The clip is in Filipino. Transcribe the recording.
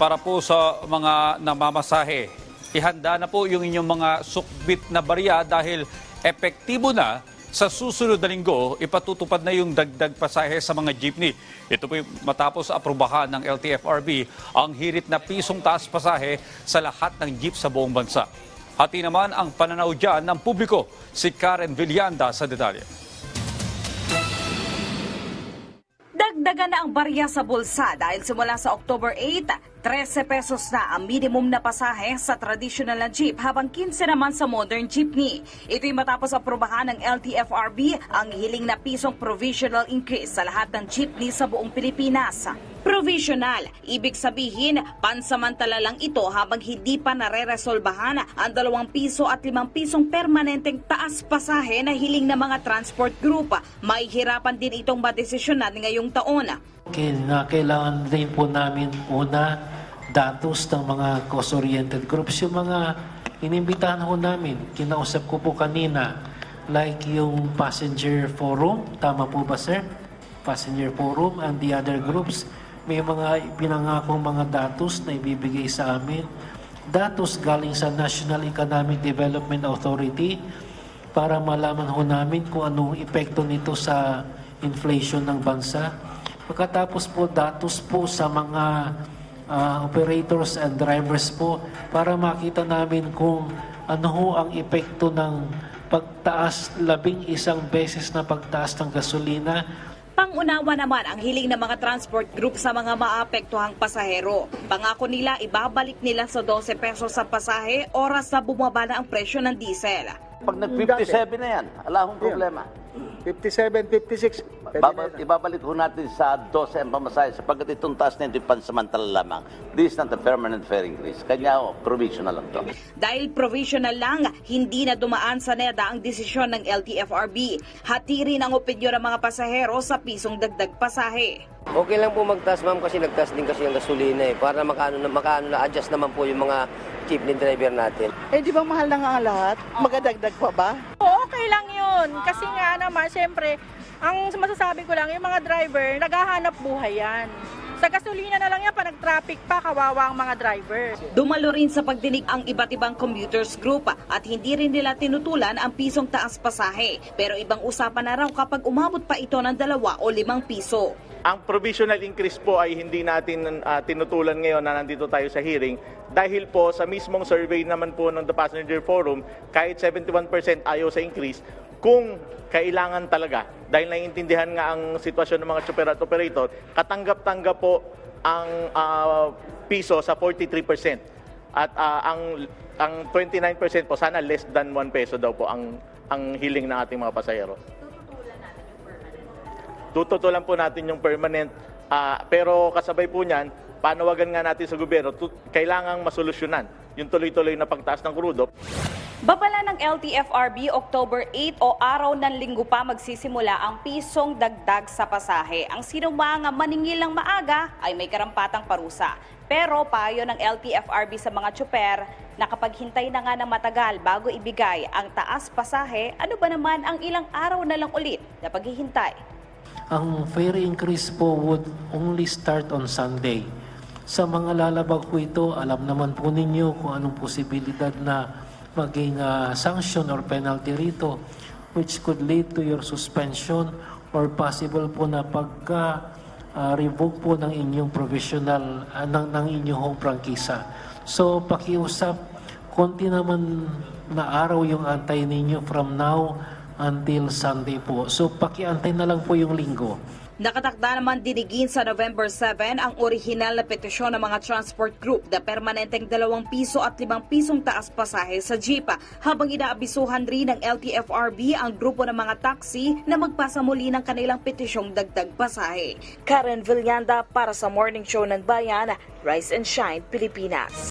para po sa mga namamasahe. Ihanda na po yung inyong mga sukbit na barya dahil epektibo na sa susunod na linggo, ipatutupad na yung dagdag pasahe sa mga jeepney. Ito po matapos aprubahan ng LTFRB ang hirit na pisong taas pasahe sa lahat ng jeep sa buong bansa. Hati naman ang pananaw dyan ng publiko. Si Karen Villanda sa detalye. Dagdagan na ang barya sa bulsa dahil simula sa October 8, 13 pesos na ang minimum na pasahe sa traditional na jeep habang 15 naman sa modern jeepney. Ito'y matapos aprobahan ng LTFRB ang hiling na pisong provisional increase sa lahat ng jeepney sa buong Pilipinas. Provisional, ibig sabihin pansamantala lang ito habang hindi pa nare-resolbahan ang 2 piso at 5 pisong permanenteng taas pasahe na hiling ng mga transport group. May hirapan din itong madesisyonan ngayong taon. Kailangan din po namin una datos ng mga cost-oriented groups. Yung mga inimbitahan ho namin, kinausap ko po kanina, like yung passenger forum, tama po ba sir? Passenger forum and the other groups, may mga pinangakong mga datos na ibibigay sa amin. Datos galing sa National Economic Development Authority para malaman ho namin kung anong epekto nito sa inflation ng bansa. Pagkatapos po, datos po sa mga ah, operators and drivers po para makita namin kung ano ho ang epekto ng pagtaas, labing isang beses na pagtaas ng gasolina Pangunawa naman ang hiling ng mga transport group sa mga maapektuhang pasahero. Pangako nila ibabalik nila sa 12 pesos sa pasahe oras na bumaba na ang presyo ng diesel. Pag nag-57 na yan, wala akong problema. 57, 56. Baba- ibabalik ho natin sa 12 ang pamasahe sapagkat itong taas na ito pansamantala lamang. This is not a permanent fare increase. Kanya ho, provisional lang to. Dahil provisional lang, hindi na dumaan sa NEDA ang desisyon ng LTFRB. Hati rin ang opinyon ng mga pasahero sa pisong dagdag pasahe. Okay lang po magtaas ma'am kasi nagtaas din kasi ang gasolina eh. Para makaano na, makaano na adjust naman po yung mga jeepney driver natin. Eh, di ba mahal na nga ang lahat? Magadagdag pa ba? Oo, okay lang yun. Kasi nga naman, syempre, ang masasabi ko lang, yung mga driver, naghahanap buhay yan. Sa gasolina na lang yan, pa nag-traffic pa, kawawa ang mga driver. Dumalo rin sa pagdinig ang iba't ibang commuters group at hindi rin nila tinutulan ang pisong taas pasahe. Pero ibang usapan na raw kapag umabot pa ito ng dalawa o limang piso. Ang provisional increase po ay hindi natin ah, tinutulan ngayon na nandito tayo sa hearing dahil po sa mismong survey naman po ng The Passenger Forum, kahit 71% ayaw sa increase, kung kailangan talaga, dahil naiintindihan nga ang sitwasyon ng mga chopper at operator, katanggap-tanggap po ang ah, piso sa 43%. At ah, ang ang 29% po sana less than 1 peso daw po ang ang hiling ng ating mga pasahero tututulan po natin yung permanent. ah, pero kasabay po niyan, panawagan nga natin sa gobyerno, kailangang masolusyonan yung tuloy-tuloy na pagtaas ng krudo. Babala ng LTFRB, October 8 o araw ng linggo pa magsisimula ang pisong dagdag sa pasahe. Ang sinumang maningil ng maaga ay may karampatang parusa. Pero payo ng LTFRB sa mga tsuper na kapag hintay na nga ng matagal bago ibigay ang taas pasahe, ano ba naman ang ilang araw na lang ulit na paghihintay? Ang fare increase po would only start on Sunday. Sa mga lalabag po ito, alam naman po ninyo kung anong posibilidad na maging ah, sanction or penalty rito which could lead to your suspension or possible po na pagka ah, revoke po ng inyong provisional ah, ng, ng inyong prangkisa. So pakiusap, konti naman na araw yung antay ninyo from now until Sunday po. So pakiantay na lang po yung linggo. Nakatakda naman dinigin sa November 7 ang orihinal na petisyon ng mga transport group na permanenteng 2 piso at 5 pisong taas pasahe sa jeep habang inaabisuhan rin ng LTFRB ang grupo ng mga taxi na magpasa muli ng kanilang petisyong dagdag pasahe. Karen Villanda para sa Morning Show ng Bayan, Rise and Shine, Pilipinas.